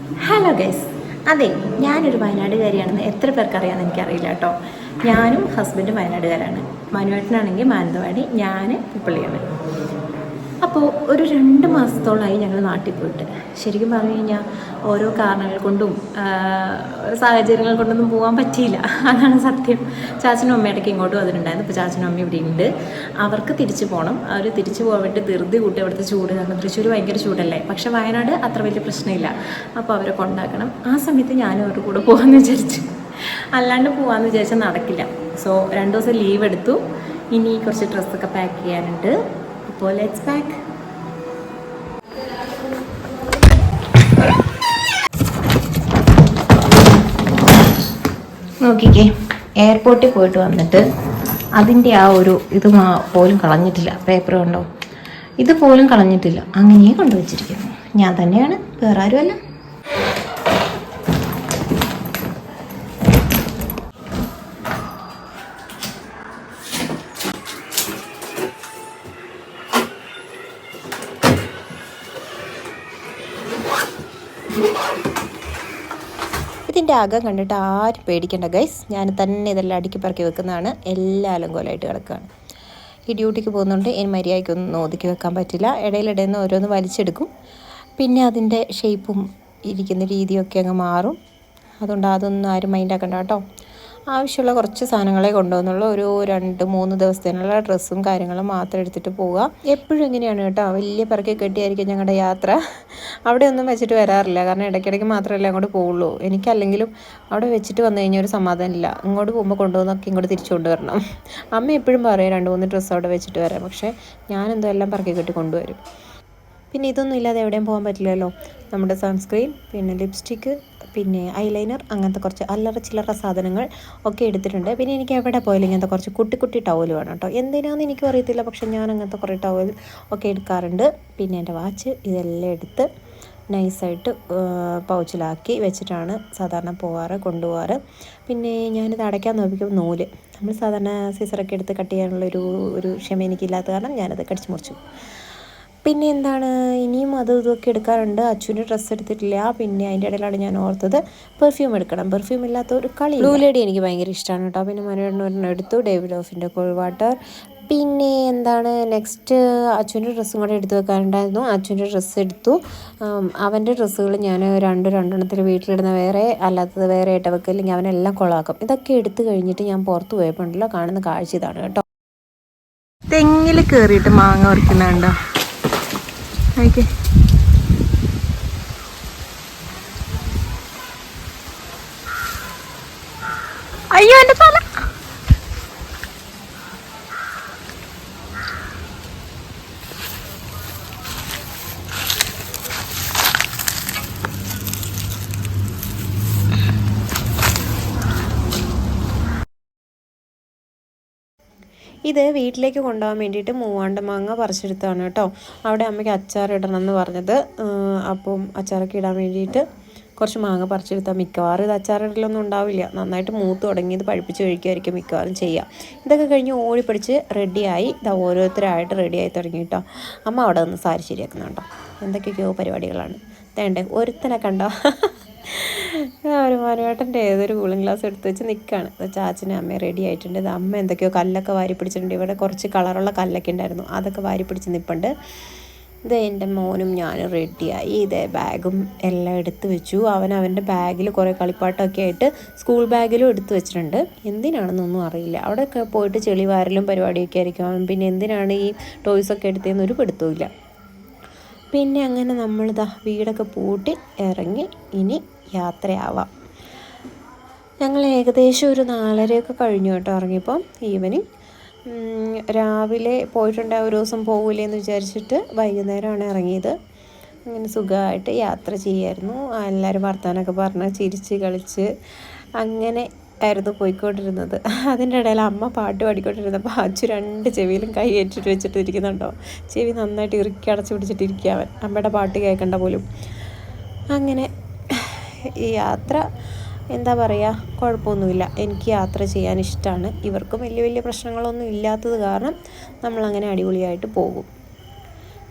Hello guys അതെ ഞാനൊരു വയനാടുകാരിയാണെന്ന് എത്ര പേർക്കറിയാമെന്ന് എനിക്കറിയില്ല കേട്ടോ. ഞാനും ഹസ്ബൻഡും വയനാടുകാരാണ്. മനുവേട്ടനാണെങ്കിൽ മാനന്തവാടി ഞാൻ പുപ്പള്ളിയാണ് അപ്പോൾ ഒരു രണ്ട് മാസത്തോളമായി ഞങ്ങൾ നാട്ടിൽ പോയിട്ട്. ശരിക്കും പറഞ്ഞു കഴിഞ്ഞാൽ ഓരോ കാരണങ്ങൾ കൊണ്ടും സാഹചര്യങ്ങൾ കൊണ്ടൊന്നും പോകാൻ പറ്റിയില്ല. അതാണ് സത്യം. ചാച്ചനും അമ്മയുടെ ഇങ്ങോട്ട് വന്നിട്ടുണ്ടായിരുന്നു അപ്പോൾ ചാച്ചനും അമ്മ ഇവിടെ ഉണ്ട്. അവർക്ക് തിരിച്ചു പോകണം അവർ തിരിച്ചു പോകാൻ വേണ്ടി ധൃതി കൂട്ടി അവിടുത്തെ ചൂട് കാരണം തൃശ്ശൂർ ഭയങ്കര ചൂടല്ലേ? പക്ഷെ വയനാട് അത്ര വലിയ പ്രശ്നമില്ല. അപ്പോൾ അവരെ കൊണ്ടാക്കണം. ആ സമയത്ത് ഞാനും അവരുടെ കൂടെ പോകാമെന്ന് വിചാരിച്ചു. അല്ലാണ്ട് പോകാമെന്ന് വിചാരിച്ചാൽ നടക്കില്ല. സോ രണ്ട് ദിവസം ലീവ് എടുത്തു. ഇനി കുറച്ച് ഡ്രസ്സൊക്കെ പാക്ക് ചെയ്യാനുണ്ട്. അപ്പോൾ ലെറ്റ്സ് പാക്ക് നോക്കിക്കേ എയർപോർട്ടിൽ പോയിട്ട് വന്നിട്ട് അതിന്റെ ആ ഒരു ഇത് പോലും കളഞ്ഞിട്ടില്ല. പേപ്പർ കണ്ടോ? ഇത് പോലും കളഞ്ഞിട്ടില്ല. അങ്ങനെയേ കൊണ്ടുവച്ചിരിക്കുന്നു. ഞാൻ തന്നെയാണ് വേറെ ആരുമല്ല. ഇതിന്റെ ആകം കണ്ടിട്ട് ആരും പേടിക്കേണ്ട ഗൈസ് ഞാൻ തന്നെ ഇതെല്ലാം അടുക്കി പറക്കി വെക്കുന്നതാണ്. എല്ലാ അലങ്കോലമായിട്ട് കിടക്കുകയാണ്. ഈ ഡ്യൂട്ടിക്ക് പോകുന്നതുകൊണ്ട് ഇനി മര്യാദയ്ക്കൊന്നും ഒതുക്കി വെക്കാൻ പറ്റില്ല. ഇടയിലിടയിൽ നിന്ന് ഓരോന്ന് വലിച്ചെടുക്കും. പിന്നെ അതിന്റെ ഷേപ്പും ഇരിക്കുന്ന രീതിയൊക്കെ അങ്ങ് മാറും. അതുകൊണ്ട് അതൊന്നും ആരും മൈൻഡാക്കണ്ട കേട്ടോ. ആവശ്യമുള്ള കുറച്ച് സാധനങ്ങളെ കൊണ്ടുവന്നുള്ളൂ. ഒരു രണ്ട് മൂന്ന് ദിവസത്തിനുള്ള ഡ്രസ്സും കാര്യങ്ങളും മാത്രം എടുത്തിട്ട് പോവുക. എപ്പോഴും ഇങ്ങനെയാണ് കേട്ടോ. വലിയ പിറക്കി കെട്ടിയായിരിക്കും ഞങ്ങളുടെ യാത്ര. അവിടെ ഒന്നും വെച്ചിട്ട് വരാറില്ല. കാരണം ഇടയ്ക്കിടയ്ക്ക് മാത്രമല്ല അങ്ങോട്ട് പോവുള്ളൂ. എനിക്കല്ലെങ്കിലും അവിടെ വെച്ചിട്ട് വന്നു കഴിഞ്ഞാൽ ഒരു സമാധാനമില്ല ഇങ്ങോട്ട് പോകുമ്പോൾ കൊണ്ടുവന്നൊക്കെ ഇങ്ങോട്ട് തിരിച്ചു കൊണ്ടുവരണം. അമ്മ എപ്പോഴും പറയും രണ്ട് മൂന്ന് ഡ്രസ്സ് അവിടെ വെച്ചിട്ട് വരാം. പക്ഷേ ഞാനെന്തോ എല്ലാം പറക്കി കെട്ടി കൊണ്ടുവരും. പിന്നെ ഇതൊന്നും ഇല്ലാതെ എവിടെയും പോകാൻ പറ്റില്ലല്ലോ. നമ്മുടെ സൺസ്ക്രീൻ പിന്നെ ലിപ്സ്റ്റിക്ക് പിന്നെ ഐലൈനർ അങ്ങനത്തെ കുറച്ച് അല്ലറ ചില്ലറ സാധനങ്ങൾ ഒക്കെ എടുത്തിട്ടുണ്ട്. പിന്നെ എനിക്ക് എവിടെ പോയാലും ഇങ്ങനത്തെ കുറച്ച് കുട്ടി കുട്ടി ടവൽ വേണം കേട്ടോ. എന്തിനാണെന്ന് എനിക്കും അറിയത്തില്ല. പക്ഷേ ഞാൻ അങ്ങനത്തെ കുറേ ടവൽ ഒക്കെ എടുക്കാറുണ്ട്. പിന്നെ എന്റെ വാച്ച് ഇതെല്ലാം എടുത്ത് നൈസായിട്ട് പൗച്ചിലാക്കി വെച്ചിട്ടാണ് സാധാരണ പോവാറ് കൊണ്ടുപോകാറ് പിന്നെ ഞാനിത് അടയ്ക്കാൻ നോക്കിയപ്പോൾ നൂൽ. നമ്മൾ സാധാരണ സീസറൊക്കെ എടുത്ത് കട്ട് ചെയ്യാനുള്ള ഒരു ഒരു ക്ഷമ എനിക്കില്ലാത്ത കാരണം ഞാനത് കടിച്ചു മുറിച്ചു. പിന്നെ എന്താണ്? ഇനിയും അതും ഇതൊക്കെ എടുക്കാറുണ്ട്. അച്ഛന്റെ ഡ്രസ്സ് എടുത്തിട്ടില്ല. പിന്നെ അതിന്റെ ഇടയിലാണ് ഞാൻ ഓർത്തത് പെർഫ്യൂം എടുക്കണം. പെർഫ്യൂം ഇല്ലാത്ത ഒരു കളി ബ്ലൂ ലേഡി എനിക്ക് ഭയങ്കര ഇഷ്ടമാണ് കേട്ടോ. പിന്നെ മനോരണ്ണ എടുത്തു. ഡേവിഡ് ഓഫിന്റെ കോൾ വാട്ടർ പിന്നെ എന്താണ്? നെക്സ്റ്റ് അച്ഛന്റെ ഡ്രസ്സും കൂടെ എടുത്തു വെക്കാനുണ്ടായിരുന്നു. അച്ഛന്റെ ഡ്രസ്സ് എടുത്തു. അവന്റെ ഡ്രസ്സുകൾ ഞാൻ രണ്ട് രണ്ടെണ്ണത്തിൽ വീട്ടിലിടുന്ന വേറെ അല്ലാത്തത് വേറെ ആയിട്ട് വെക്കുക അല്ലെങ്കിൽ അവനെല്ലാം കൊളാക്കും ഇതൊക്കെ എടുത്തു കഴിഞ്ഞിട്ട് ഞാൻ പുറത്ത് പോയപ്പോൾ ഉണ്ടല്ലോ. കാണുന്ന കാഴ്ച ഇതാണ് കേട്ടോ. തെങ്ങിൽ കയറിയിട്ട് മാങ്ങ പറിക്കുന്നുണ്ടോ? Okay. ഇത് വീട്ടിലേക്ക് കൊണ്ടുപോകാൻ വേണ്ടിയിട്ട് മൂവാണ്ട മാങ്ങ പറിച്ചെടുത്താണ് കേട്ടോ. അവിടെ അമ്മയ്ക്ക് അച്ചാർ ഇടണം എന്ന് പറഞ്ഞത്. അപ്പം അച്ചാറൊക്കെ ഇടാൻ വേണ്ടിയിട്ട് കുറച്ച് മാങ്ങ പറിച്ചെടുത്താൽ മിക്കവാറും ഇത് അച്ചാറിടലൊന്നും ഉണ്ടാവില്ല. നന്നായിട്ട് മൂത്ത് തുടങ്ങി ഇത് പഴുപ്പിച്ച് കഴിക്കുമായിരിക്കും മിക്കവാറും ചെയ്യുക ഇതൊക്കെ കഴിഞ്ഞ് ഓടിപ്പിടിച്ച് റെഡിയായി. ഇതാ ഓരോരുത്തരായിട്ട് റെഡിയായി തുടങ്ങി കേട്ടോ. അമ്മ അവിടെ നിന്ന് സാരി ശരിയാക്കുന്നുണ്ടോ എന്തൊക്കെയൊക്കെയോ പരിപാടികളാണ്. വേണ്ടേ ഒരുത്തനെ കണ്ടോ? ഒരു മാനുവേട്ടന്റെ ഏതൊരു കൂളിംഗ് ഗ്ലാസ് എടുത്ത് വെച്ച് നിൽക്കുകയാണ് ചാച്ചനും അമ്മയും റെഡി ആയിട്ടുണ്ട്. ഇത് അമ്മ എന്തൊക്കെയോ കല്ലൊക്കെ വാരി പിടിച്ചിട്ടുണ്ട്. ഇവിടെ കുറച്ച് കളറുള്ള കല്ലൊക്കെ ഉണ്ടായിരുന്നു. അതൊക്കെ വാരി പിടിച്ച് നിൽപ്പുണ്ട് ഇത് എന്റെ മോനും ഞാനും റെഡിയായി ഇതേ ബാഗും എല്ലാം എടുത്തു വെച്ചു. അവൻ അവന്റെ ബാഗിൽ കുറേ കളിപ്പാട്ടമൊക്കെ ആയിട്ട് സ്കൂൾ ബാഗിലും എടുത്ത് വെച്ചിട്ടുണ്ട്. എന്തിനാണെന്നൊന്നും അറിയില്ല. അവിടെയൊക്കെ പോയിട്ട് ചെളി വാരലും പരിപാടിയൊക്കെ ആയിരിക്കും. അവൻ പിന്നെ എന്തിനാണ് ഈ ടോയ്സൊക്കെ എടുത്തതെന്നൊരു പിടുത്തവും പിന്നെ അങ്ങനെ നമ്മളിതാ വീടൊക്കെ പൂട്ടി ഇറങ്ങി ഇനി യാത്രയാവാം. ഞങ്ങൾ ഏകദേശം ഒരു നാലരയൊക്കെ കഴിഞ്ഞു കേട്ടോ ഇറങ്ങിയപ്പം ഈവനിങ്. രാവിലെ പോയിട്ടുണ്ട് ഒരു ദിവസം പോകില്ലേ എന്ന് വിചാരിച്ചിട്ട് വൈകുന്നേരമാണ് ഇറങ്ങിയത്. അങ്ങനെ സുഖമായിട്ട് യാത്ര ചെയ്യായിരുന്നു. എല്ലാവരും വർത്തമാനമൊക്കെ പറഞ്ഞ് ചിരിച്ച് കളിച്ച് അങ്ങനെ ആയിരുന്നു പോയിക്കൊണ്ടിരുന്നത്. അതിന്റെ ഇടയിൽ അമ്മ പാട്ട് പാടിക്കൊണ്ടിരുന്നപ്പോൾ അച്ചു രണ്ട് ചെവിയിലും കൈ ഏറ്റിട്ട് വെച്ചിട്ട് ഇരിക്കുന്നുണ്ടോ ചെവി നന്നായിട്ട് ഇറുക്കി അടച്ചു പിടിച്ചിട്ടിരിക്കുക അവൻ. അമ്മയുടെ പാട്ട് കേൾക്കണ്ട പോലും. അങ്ങനെ ഈ യാത്ര എന്താ പറയുക കുഴപ്പമൊന്നുമില്ല. എനിക്ക് യാത്ര ചെയ്യാൻ ഇഷ്ടമാണ്. ഇവർക്കും വലിയ വലിയ പ്രശ്നങ്ങളൊന്നും ഇല്ലാത്തത് കാരണം നമ്മളങ്ങനെ അടിപൊളിയായിട്ട് പോകും.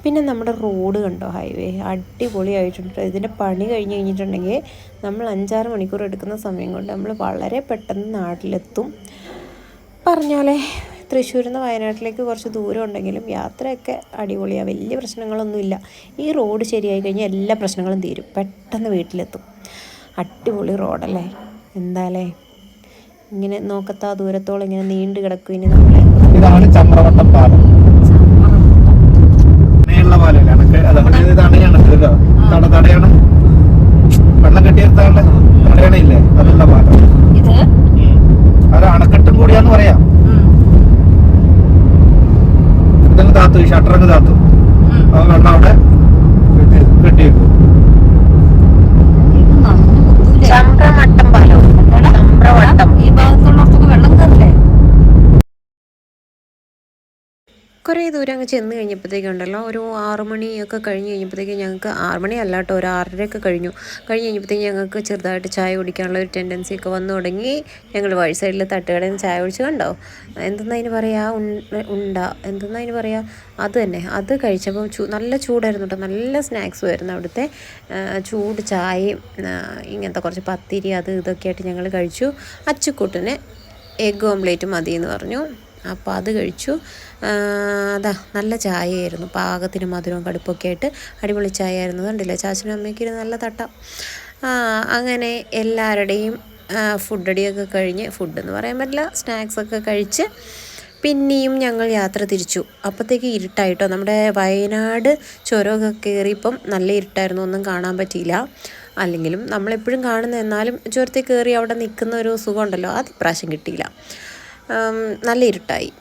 പിന്നെ നമ്മുടെ റോഡ് കണ്ടോ? ഹൈവേ. അടിപൊളിയായിട്ടുണ്ട്. ഇതിന്റെ പണി കഴിഞ്ഞ് കഴിഞ്ഞിട്ടുണ്ടെങ്കിൽ നമ്മൾ അഞ്ചാറ് മണിക്കൂർ എടുക്കുന്ന സമയം കൊണ്ട് നമ്മൾ വളരെ പെട്ടെന്ന് നാട്ടിലെത്തും. പറഞ്ഞാലേ തൃശ്ശൂരിൽ നിന്ന് വയനാട്ടിലേക്ക് കുറച്ച് ദൂരം ഉണ്ടെങ്കിലും യാത്രയൊക്കെ അടിപൊളിയാണ് വലിയ പ്രശ്നങ്ങളൊന്നുമില്ല. ഈ റോഡ് ശരിയായി കഴിഞ്ഞാൽ എല്ലാ പ്രശ്നങ്ങളും തീരും. പെട്ടെന്ന് വീട്ടിലെത്തും. അടിപൊളി റോഡല്ലേ? എന്താലേ? ഇങ്ങനെ നോക്കത്താ ദൂരത്തോളം ഇങ്ങനെ നീണ്ടു കിടക്കും ഇനി നമ്മളെ. ഇതാണ് ചമ്രവട്ടം പാലം. നീള പാലല്ലേ? കണക്ക് അതുകൊണ്ട് തടയാണ് കേട്ടോ തട തടയാണ്. വെള്ളം കെട്ടിയെടുത്താണ്ട് തടയണയില്ലേ അതുള്ള പാലം. ഇത്? അത് അണക്കെട്ടും കൂടിയാന്ന് പറയാം. ഇതങ്ങ് താത്തു ഷട്ടറങ്ങ് താത്തു. അപ്പൊ വെള്ളം അവിടെ കെട്ടി- കെട്ടിയേക്കും. ചമ്രവട്ടം പാലം ചമ്രവട്ടം ഈ ഭാഗത്തുള്ളവർക്കൊക്കെ വെള്ളം കയറില്ലേ കുറേ ദൂരം അങ്ങ് ചെന്ന് കഴിഞ്ഞപ്പോഴത്തേക്കും ഉണ്ടല്ലോ ഒരു ആറു മണിയൊക്കെ കഴിഞ്ഞ് കഴിഞ്ഞപ്പോഴത്തേക്കും ഞങ്ങൾക്ക് ആറ് മണി അല്ല കേട്ടോ ഒരു ആറരയൊക്കെ കഴിഞ്ഞു. കഴിഞ്ഞ് കഴിഞ്ഞപ്പോഴത്തേക്കും ഞങ്ങൾക്ക് ചെറുതായിട്ട് ചായ കുടിക്കാനുള്ള ഒരു ടെൻഡൻസി ഒക്കെ വന്നു തുടങ്ങി. ഞങ്ങൾ വഴി സൈഡിൽ തട്ടുകടയിൽ നിന്ന് ചായ കുടിച്ച് കണ്ടോ? എന്തെന്നാ അതിന് പറയുക ഉണ്ട എന്തെന്നാ അതിന് പറയുക അത് തന്നെ. അത് കഴിച്ചപ്പോൾ ചൂ നല്ല ചൂടായിരുന്നു കേട്ടോ. നല്ല സ്നാക്സും ആയിരുന്നു അവിടുത്തെ. ചൂട് ചായയും ഇങ്ങനത്തെ കുറച്ച് പത്തിരി അത് ഇതൊക്കെ ആയിട്ട് ഞങ്ങൾ കഴിച്ചു. അച്ചുക്കൂട്ടിന് എഗ് ഓംലേറ്റ് മതി എന്ന് പറഞ്ഞു. അപ്പോൾ അത് കഴിച്ചു. അതാ നല്ല ചായയായിരുന്നു. പാകത്തിന് മധുരവും കടുപ്പൊക്കെ ആയിട്ട് അടിപൊളി ചായ ആയിരുന്നു കണ്ടില്ല? ചാച്ചനും അമ്മയ്ക്ക് ഇരുന്ന് നല്ല തട്ട. അങ്ങനെ എല്ലാവരുടെയും ഫുഡ് അടിയൊക്കെ കഴിഞ്ഞ് ഫുഡ് എന്ന് പറയാൻ പറ്റില്ല സ്നാക്സൊക്കെ കഴിച്ച് പിന്നെയും ഞങ്ങൾ യാത്ര തിരിച്ചു. അപ്പോഴത്തേക്ക് ഇരുട്ടായിട്ടോ. നമ്മുടെ വയനാട് ചുരമൊക്കെ കയറിയപ്പം നല്ല ഇരുട്ടായിരുന്നു. ഒന്നും കാണാൻ പറ്റിയില്ല. അല്ലെങ്കിലും നമ്മളെപ്പോഴും കാണുന്ന എന്നാലും ചുരത്തിൽ കയറി അവിടെ നിൽക്കുന്ന ഒരു സുഖമുണ്ടല്ലോ. അത് ഇപ്രാവശ്യം കിട്ടിയില്ല. നല്ല ഇരുട്ടായി.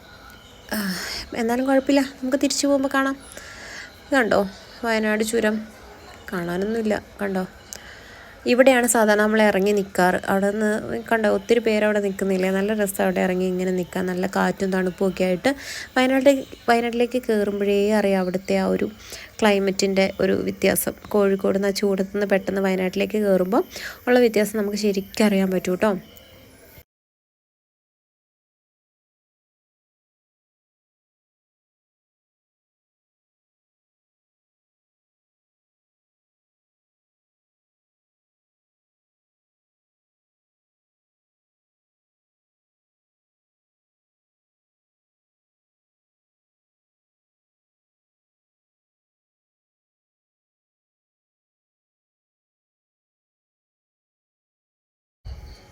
എന്നാലും കുഴപ്പമില്ല. നമുക്ക് തിരിച്ചു പോകുമ്പോൾ കാണാം. കണ്ടോ? വയനാട് ചുരം. കാണാനൊന്നുമില്ല. കണ്ടോ? ഇവിടെയാണ് സാധാരണ നമ്മൾ ഇറങ്ങി നിൽക്കാറ് അവിടെ നിന്ന് കണ്ടോ? ഒത്തിരി പേര് അവിടെ നിൽക്കുന്നില്ല നല്ല രസം അവിടെ ഇറങ്ങി ഇങ്ങനെ നിൽക്കാൻ നല്ല കാറ്റും തണുപ്പും ഒക്കെ ആയിട്ട് വയനാട്ടിലേക്ക് വയനാട്ടിലേക്ക് കയറുമ്പോഴേ അറിയാം അവിടുത്തെ ആ ഒരു ക്ലൈമറ്റിന്റെ ഒരു വ്യത്യാസം. കോഴിക്കോട് നിന്ന് ആ ചൂടത്തുനിന്ന് പെട്ടെന്ന് വയനാട്ടിലേക്ക് കയറുമ്പോൾ ഉള്ള വ്യത്യാസം നമുക്ക് ശരിക്കും അറിയാൻ പറ്റൂ കേട്ടോ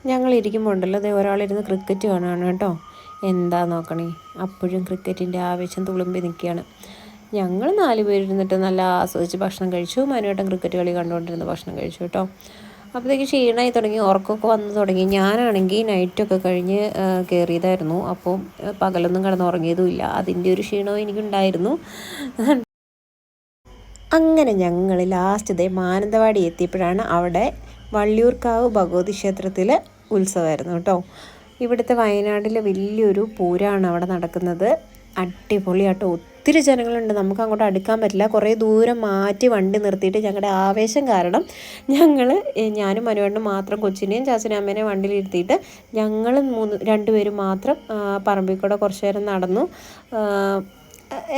ഞങ്ങൾ ഇരിക്കുമ്പോൾ ഉണ്ടല്ലോ അതേ ഒരാളിരുന്ന് ക്രിക്കറ്റ് കാണുകയാണ് കേട്ടോ. എന്താ നോക്കണേ? അപ്പോഴും ക്രിക്കറ്റിന്റെ ആവേശം തുളുമ്പി നിൽക്കുകയാണ്. ഞങ്ങൾ നാല് പേരിരുന്നിട്ട് നല്ല ആസ്വദിച്ച് ഭക്ഷണം കഴിച്ചു. മനുവേട്ടൻ ക്രിക്കറ്റ് കളി കണ്ടുകൊണ്ടിരുന്ന് ഭക്ഷണം കഴിച്ചു കേട്ടോ. അപ്പോഴത്തേക്ക് ക്ഷീണമായി തുടങ്ങി. ഉറക്കമൊക്കെ വന്നു തുടങ്ങി. ഞാനാണെങ്കിൽ നൈറ്റൊക്കെ കഴിഞ്ഞ് കയറിയതായിരുന്നു അപ്പോൾ പകലൊന്നും കിടന്ന് ഉറങ്ങിയതുമില്ല. അതിന്റെ ഒരു ക്ഷീണവും എനിക്കുണ്ടായിരുന്നു. അങ്ങനെ ഞങ്ങൾ ലാസ്റ്റ് ഡേ മാനന്തവാടി എത്തിയപ്പോഴാണ് അവിടെ വള്ളിയൂർക്കാവ് ഭഗവതി ക്ഷേത്രത്തിൽ ഉത്സവമായിരുന്നു കേട്ടോ. ഇവിടുത്തെ വയനാട്ടിലെ വലിയൊരു പൂരമാണ് അവിടെ നടക്കുന്നത്. അടിപൊളിയാട്ടോ. ഒത്തിരി ജനങ്ങളുണ്ട്. നമുക്ക് അങ്ങോട്ട് അടുക്കാൻ പറ്റില്ല. കുറേ ദൂരം മാറ്റി വണ്ടി നിർത്തിയിട്ട് ഞങ്ങളുടെ ആവേശം കാരണം ഞങ്ങൾ ഞാനും മനുവേണ്ണും മാത്രം കൊച്ചിനെയും ചാച്ചനമ്മേനെയും വണ്ടിയിലിരുത്തിയിട്ട് ഞങ്ങൾ മൂന്ന് രണ്ടുപേരും മാത്രം പറമ്പിൽ കൂടെ കുറച്ച് നേരം നടന്നു.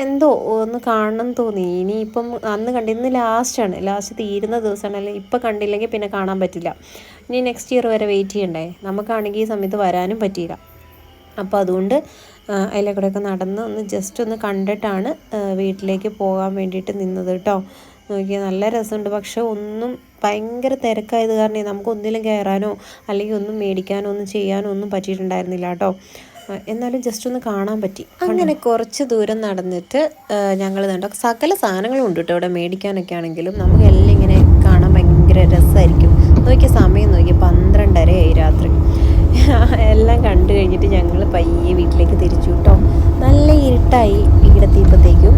എന്തോ ഒന്ന് കാണണം തോന്നി. ഇനിയിപ്പം അന്ന് കണ്ടി ഇന്ന് ലാസ്റ്റാണ് ലാസ്റ്റ് തീരുന്ന ദിവസമാണ്. അല്ലെങ്കിൽ ഇപ്പം കണ്ടില്ലെങ്കിൽ പിന്നെ കാണാൻ പറ്റില്ല. ഇനി നെക്സ്റ്റ് ഇയർ വരെ വെയിറ്റ് ചെയ്യണ്ടേ? നമുക്കാണെങ്കിൽ ഈ സമയത്ത് വരാനും പറ്റിയില്ല. അപ്പോൾ അതുകൊണ്ട് അതിലെ കൂടെയൊക്കെ നടന്ന് ഒന്ന് ജസ്റ്റ് ഒന്ന് കണ്ടിട്ടാണ് വീട്ടിലേക്ക് പോകാൻ വേണ്ടിയിട്ട് നിന്നത് കേട്ടോ നോക്കിയാൽ നല്ല രസമുണ്ട്. പക്ഷെ ഒന്നും ഭയങ്കര തിരക്കായത് കാരണം നമുക്ക് ഒന്നിലും കയറാനോ അല്ലെങ്കിൽ ഒന്നും മേടിക്കാനോ ഒന്നും ചെയ്യാനോ ഒന്നും പറ്റിയിട്ടുണ്ടായിരുന്നില്ല കേട്ടോ എന്നാലും ജസ്റ്റ് ഒന്ന് കാണാൻ പറ്റി. അങ്ങനെ കുറച്ച് ദൂരം നടന്നിട്ട് ഞങ്ങൾ കണ്ടോ സകല സാധനങ്ങളും ഉണ്ട് കേട്ടോ ഇവിടെ മേടിക്കാനൊക്കെ ആണെങ്കിലും. നമുക്ക് എല്ലാം ഇങ്ങനെ കാണാൻ ഭയങ്കര രസമായിരിക്കും. നോക്കിയ സമയം നോക്കി പന്ത്രണ്ടരയായി രാത്രി. എല്ലാം കണ്ടു കഴിഞ്ഞിട്ട് ഞങ്ങൾ പയ്യെ വീട്ടിലേക്ക് തിരിച്ചു കേട്ടോ. നല്ല ഇരുട്ടായി വീടെത്തിയപ്പോഴത്തേക്കും